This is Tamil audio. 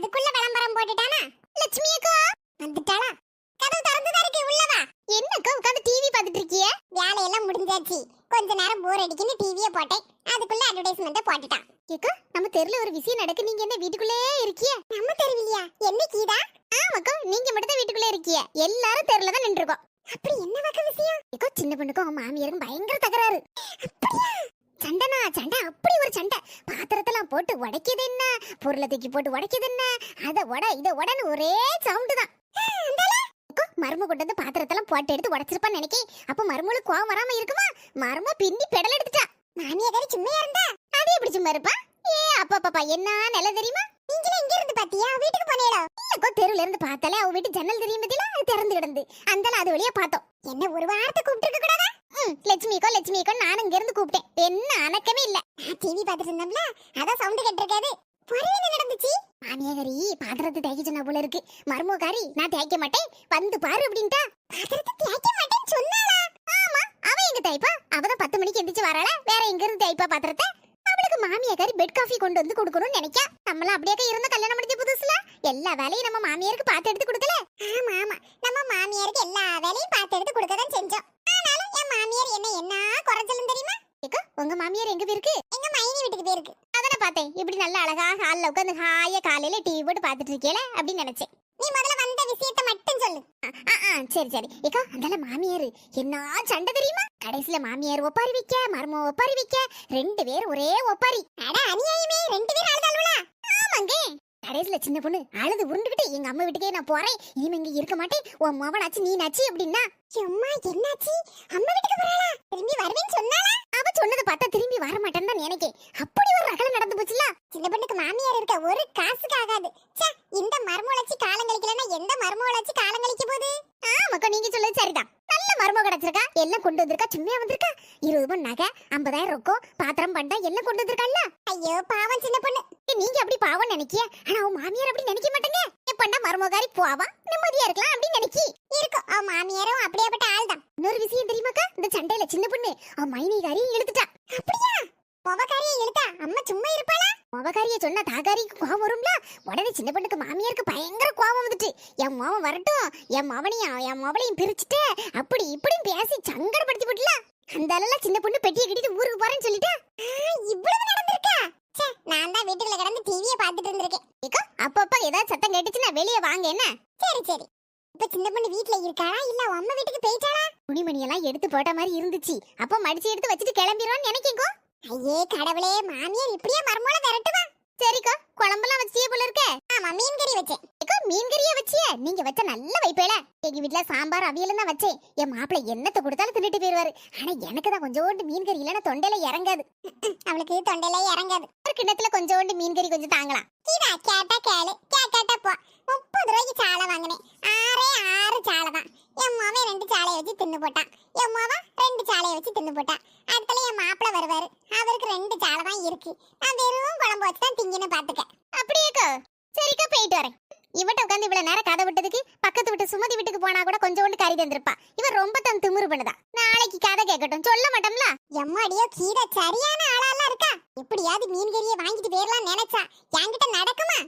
அதுக்குள்ள விளம்பரம் போட்டுட்டானா? லட்சுமி அக்கா வந்துட்டாளா? கதவு திறந்துதான் இருக்கு உள்ள வா. என்னக்கா உட்காந்து டிவி பார்த்துட்டு இருக்கிய? வேலையெல்லாம் முடிஞ்சாச்சு. கொஞ்ச நேரம் போர் அடிக்குன்னு டிவியை போட்டேன். அதுக்குள்ள அட்வர்டைஸ்மெண்ட்டை போட்டுட்டான். ஏக்கா நம்ம தெருல ஒரு விஷயம் நடக்கு நீங்க என்ன வீட்டுக்குள்ளேயே இருக்கிய? நம்ம தெருவில்லையா என்ன கீதா? ஆமாக்கா நீங்க மட்டும் தான் வீட்டுக்குள்ளே இருக்கிய. எல்லாரும் தெருல தான் நின்றுருக்கோம். அப்படி என்ன வகை விஷயம்? ஏக்கோ சின்ன பொண்ணுக்கும் அவன் மாமியாருக்கும் பயங்கர தகராறு. அப்படியா? சண்டைனா சண்டை அப்படி ஒரு சண்டை. பாத்திரத்தெல்லாம் போட்டு உடைக்குது என்ன? பொருளை தூக்கி போட்டு உடைக்குது என்ன? அத உட இதை உடன்னு ஒரே சவுண்டு தான். மரும கொண்டு வந்து பாத்திரத்தெல்லாம் போட்டு எடுத்து உடைச்சிருப்பான்னு நினைக்கேன். அப்ப மருமகளுக்கு கோவம் வராம இருக்குமா? மரும பின்னி பெடல் எடுத்துட்டா. மாமியாரி சும்மையா இருந்தா? அது எப்படி சும்மா இருப்பா? ஏ அப்பா பாப்பா என்ன நில தெரியுமா? நீங்களும் இங்க இருந்து பாத்தியா? வீட்டுக்கு போனேடா இல்லக்கோ தெருவுல இருந்து பார்த்தாலே அவ வீட்டு ஜன்னல் தெரியும் பத்தில திறந்து கிடந்து. அந்தால அது வழியா பார்த்தோம். என்ன ஒரு வாரத்தை கூப்பிட்டு கூடாதா? லட்சுமிக்கோ லட்சுமிக்கோ நானும் இங்க இருந்து கூப்பிட்டேன். என்ன அணக்கமே இல்ல. டிவி பார்த்துட்டு இருந்தோம்ல அதான் சவுண்ட் கேட்டிருக்காது. பொறி என்ன நடந்துச்சு? மாமியாரி பாத்திரத்தை தேய்க்க சொன்ன போல இருக்கு. மர்மோகாரி நான் தேய்க்க மாட்டேன். வந்து பாரு அப்படின்ட்டா. பாத்திரத்தை தேய்க்க மாட்டேன்னு சொன்னாளா? ஆமா அவ எங்க தேய்ப்பா? அவதான் பத்து மணிக்கு எந்திரிச்சு வராளா? வேற எங்க இருந்து தேய்ப்பா பாத்திரத்தை? அவளுக்கு மாமியாரி பெட் காஃபி கொண்டு வந்து கொடுக்கணும்னு நினைக்கா. நம்மள அப்படியே இருந்த கல்யாணம் முடிஞ்ச புதுசுல. எல்லா வேலையும் நம்ம மாமியாருக்கு பார்த்து எடுத்து கொடுக்கல. ஆமா ஆமா. நம்ம மாமியாருக்கு எல்லா வேலையும் பார்த்து எடுத்து கொடுக்க தான் செஞ்சோம். உங்க மாமியார் எங்க போயிருக்கு? எங்க மைனி வீட்டுக்கு போயிருக்கு. அதானே பார்த்தேன். இப்படி நல்ல அழகா ஹாலில் உட்காந்து ஹாயா காலையில டிவி போட்டு பார்த்துட்டு இருக்கேல அப்படின்னு நினைச்சேன். நீ முதல்ல வந்த விஷயத்தை மட்டும் சொல்லு. ஆ ஆ சரி சரி. ஏக்கா அந்தால மாமியார்? என்ன சண்டை தெரியுமா? கடைசியில மாமியார் ஒப்பாரி வைக்க மர்மம் ஒப்பாரி வைக்க ரெண்டு பேர் ஒரே ஒப்பாரி. அட அநியாயமே ரெண்டு பேர் கடைசியில சின்ன பொண்ணு அழுது உருண்டுகிட்டு எங்க அம்மா வீட்டுக்கே நான் போறேன். இனிமே இங்க இருக்க மாட்டேன். உன் மவனாச்சு நீ நாச்சு அப்படின்னா? அம்மா என்னாச்சு? அம்மா வீட்டுக்கு போறாளா? திரும்பி வருவேன்னு சொன்னாளா? அவ சொன்னதை பார்த்தா திரும்பி வர மாட்டேன்னு தான் நினைக்கேன். அப்படி ஒரு ரகல நடந்து போச்சுல சின்ன பொண்ணுக்கு மாமியார் இருக்க ஒரு காசுக்கு ஆகாது. ச்சே இந்த மர்மோளச்சி காலம் கழிக்கலன்னா எந்த மர்மோளச்சி காலம் கழிக்க போகுது? ஆமாக்கா நீங்க சொல்லுது சரிதான். நல்ல மர்மம் கிடைச்சிருக்கா. எல்லாம் கொண்டு வந்திருக்கா. சும்மையா வந்திருக்கா. இருபது பவுன் நகை ஐம்பதாயிரம் ரொக்கம் பாத்திரம் பண்டா எல்லாம் கொண்டு வந்திருக்கால ஐயோ பாவம் சின்ன பொண்ணு. நீங்க அப்படி பாவம் நினைக்கிய? ஆனா அவன் மாமியார் அப்படி நினைக்க மாட்டேங்க. எப்பண்டா மருமகாரி போவா? நிம்மதியா இருக்கலாம் அப்படின்னு நினைக்கி. இருக்கும் அவன் மாமியாரும் அப்படியேப்பட்ட ஆள் தான் இன்னொரு விஷயம் தெரியுமாக்கா? இந்த சண்டையில சின்ன பொண்ணு அவன் மைனிகாரி இழுத்துட்டா. அப்படியா? மொபகாரியை இழுத்தா? அம்மா சும்மா இருப்பாளா? மொபகாரிய சொன்னா தாகாரிக்கு கோவம் வரும்ல? உடனே சின்ன பொண்ணுக்கு மாமியாருக்கு பயங்கர கோவம் வந்துட்டு என் மாமன் வரட்டும். என் மவனையும் என் மவளையும் பிரிச்சுட்டு அப்படி இப்படின்னு பேசி சங்கடப்படுத்தி விடல அந்த அளவுல சின்ன பொண்ணு பெட்டியை கட்டிட்டு ஊருக்கு போறேன்னு சொல்லிட்டா இவ்வளவு நடந்திருக்கா ச்சே, நான் தான் வீட்டுக்குள்ள கிடந்து வந்திருக்கேன். ஏக்கா அப்பப்ப ஏதாவது சத்தம் கேட்டுச்சுன்னா வெளியே வாங்க என்ன? சரி சரி. இப்ப சின்ன பொண்ணு வீட்ல இருக்காளா? இல்ல அவ அம்மா வீட்டுக்கு போயிட்டாளா? துணிமணி எல்லாம் எடுத்து போட்ட மாதிரி இருந்துச்சு. அப்ப மடிச்சு எடுத்து வச்சுட்டு கிளம்பிடுவான்னு நினைக்கோ ஐயே கடவுளே மாமியார் இப்படியே மர்மோல விரட்டுவா? சரிக்கா குழம்பெல்லாம் வச்சியே போல இருக்க. ஆமா மீன் கறி வச்சேன். ஏக்கா மீன் கறியா வச்சியே? நீங்க வச்ச நல்ல வைப்பேல. எங்க வீட்ல சாம்பார் அவியல் தான் வச்சேன். என் மாப்பிள்ளை என்னத்தை கொடுத்தாலும் தின்னுட்டு போயிருவாரு. ஆனா எனக்கு தான் கொஞ்சோண்டு மீன் கறி இல்லைன்னா தொண்டையில இறங்காது. அவளுக்கு தொண்டையில இறங்காது. ஒரு கிண்ணத்துல கொஞ்சோண்டு மீன் கறி கொஞ்சம் தாங்கலாம். இதா கேட்டா கேளு. கேட்டாட்டா போ. முப்பது ரூபாய்க்கு சாலை வாங்கினேன். ஆறே ஆறு சாலை தான். என் மாவன் ரெண்டு சாலையை வச்சு தின்னு போட்டான் என் மாவன் ரெண்டு சாலையை வச்சு தின்னு போட்டான் மாப்பிள்ள வருவாரு. அவருக்கு ரெண்டு சாலை தான் இருக்கு. நான் வெறும் குழம்பு வச்சு தான் திங்கின்னு பாத்துக்க. அப்படியேக்கா சரிக்கா போயிட்டு வரேன். இவட்ட உட்காந்து இவ்வளவு நேரம் கதை விட்டதுக்கு பக்கத்து விட்டு சுமதி வீட்டுக்கு போனா கூட கொஞ்சோண்டு கறி தந்திருப்பா. இவன் ரொம்ப தன் திமிரு பண்ணுதா. நாளைக்கு கதை கேட்கட்டும். சொல்ல மாட்டோம்ல? எம்மாடியோ கீரை சரியான ஆளாலாம் இருக்கா? எப்படியாவது மீன் கறியை வாங்கிட்டு போயிடலாம் நினைச்சா. என்கிட்ட நடக்குமா?